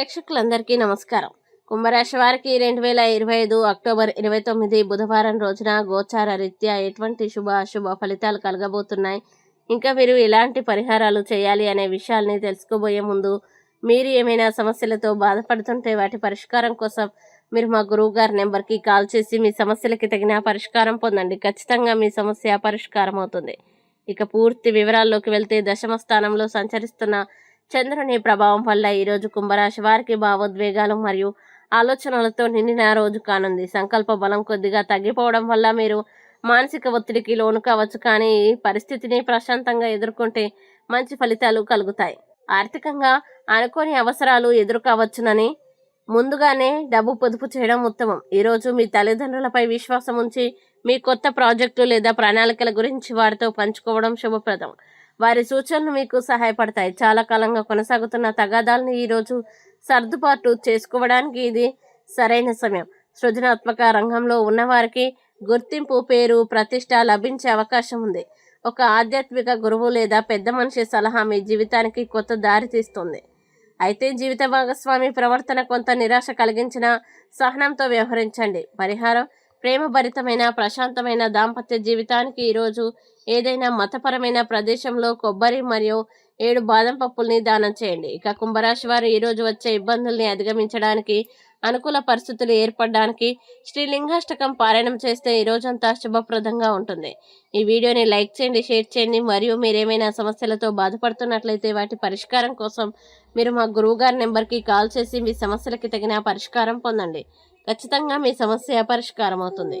ప్రేక్షకులందరికీ నమస్కారం. కుంభరాశి వారికి రెండు వేల ఇరవై ఐదు అక్టోబర్ ఇరవై తొమ్మిది బుధవారం రోజున గోచార రీత్యా ఎటువంటి శుభ అశుభ ఫలితాలు కలగబోతున్నాయి? ఇంకా మీరు ఎలాంటి పరిహారాలు చేయాలి అనే విషయాల్ని తెలుసుకోబోయే ముందు మీరు ఏమైనా సమస్యలతో బాధపడుతుంటే వాటి పరిష్కారం కోసం మీరు మా గురువు గారి నెంబర్కి కాల్ చేసి మీ సమస్యలకి తగిన పరిష్కారం పొందండి. ఖచ్చితంగా మీ సమస్య పరిష్కారం అవుతుంది ఇక పూర్తి వివరాల్లోకి వెళ్తే దశమ స్థానంలో సంచరిస్తున్న చంద్రుని ప్రభావం వల్ల ఈరోజు కుంభరాశి వారికి భావోద్వేగాలు మరియు ఆలోచనలతో నిండిన రోజు కానుంది. సంకల్ప బలం కొద్దిగా తగ్గిపోవడం వల్ల మీరు మానసిక ఒత్తిడికి లోను కావచ్చు కానీ ఈ పరిస్థితిని ప్రశాంతంగా ఎదుర్కొంటే మంచి ఫలితాలు కలుగుతాయి. ఆర్థికంగా అనుకోని అవసరాలు ఎదుర్కోవచ్చునని ముందుగానే డబ్బు పొదుపు చేయడం ఉత్తమం. ఈరోజు మీ తల్లిదండ్రులపై విశ్వాసం ఉంచి మీ కొత్త ప్రాజెక్టు లేదా ప్రణాళికల గురించి వారితో పంచుకోవడం శుభప్రదం. వారి సూచనలు మీకు సహాయపడతాయి. చాలా కాలంగా కొనసాగుతున్న తగాదాలను ఈరోజు సర్దుబాటు చేసుకోవడానికి ఇది సరైన సమయం. సృజనాత్మక రంగంలో ఉన్నవారికి గుర్తింపు పేరు ప్రతిష్ట లభించే అవకాశం ఉంది. ఒక ఆధ్యాత్మిక గురువు లేదా పెద్ద మనిషి సలహా మీ జీవితానికి కొత్త దారి తీస్తుంది. అయితే జీవిత భాగస్వామి ప్రవర్తన కొంత నిరాశ కలిగించిన సహనంతో వ్యవహరించండి. పరిహారం ప్రేమభరితమైన ప్రశాంతమైన దాంపత్య జీవితానికి ఈరోజు ఏదైనా మతపరమైన ప్రదేశంలో కొబ్బరి మరియు ఏడు బాదం పప్పుల్ని దానం చేయండి. ఇక కుంభరాశి వారు ఈరోజు వచ్చే ఇబ్బందుల్ని అధిగమించడానికి అనుకూల పరిస్థితులు ఏర్పడడానికి శ్రీలింగాష్టకం పారాయణం చేస్తే ఈ రోజంతా శుభప్రదంగా ఉంటుంది. ఈ వీడియోని లైక్ చేయండి షేర్ చేయండి. మరియు మీరేమైనా సమస్యలతో బాధపడుతున్నట్లయితే వాటి పరిష్కారం కోసం మీరు మా గురువుగారి నెంబర్కి కాల్ చేసి మీ సమస్యలకి తగిన పరిష్కారం పొందండి. ఖచ్చితంగా మీ సమస్య పరిష్కారం అవుతుంది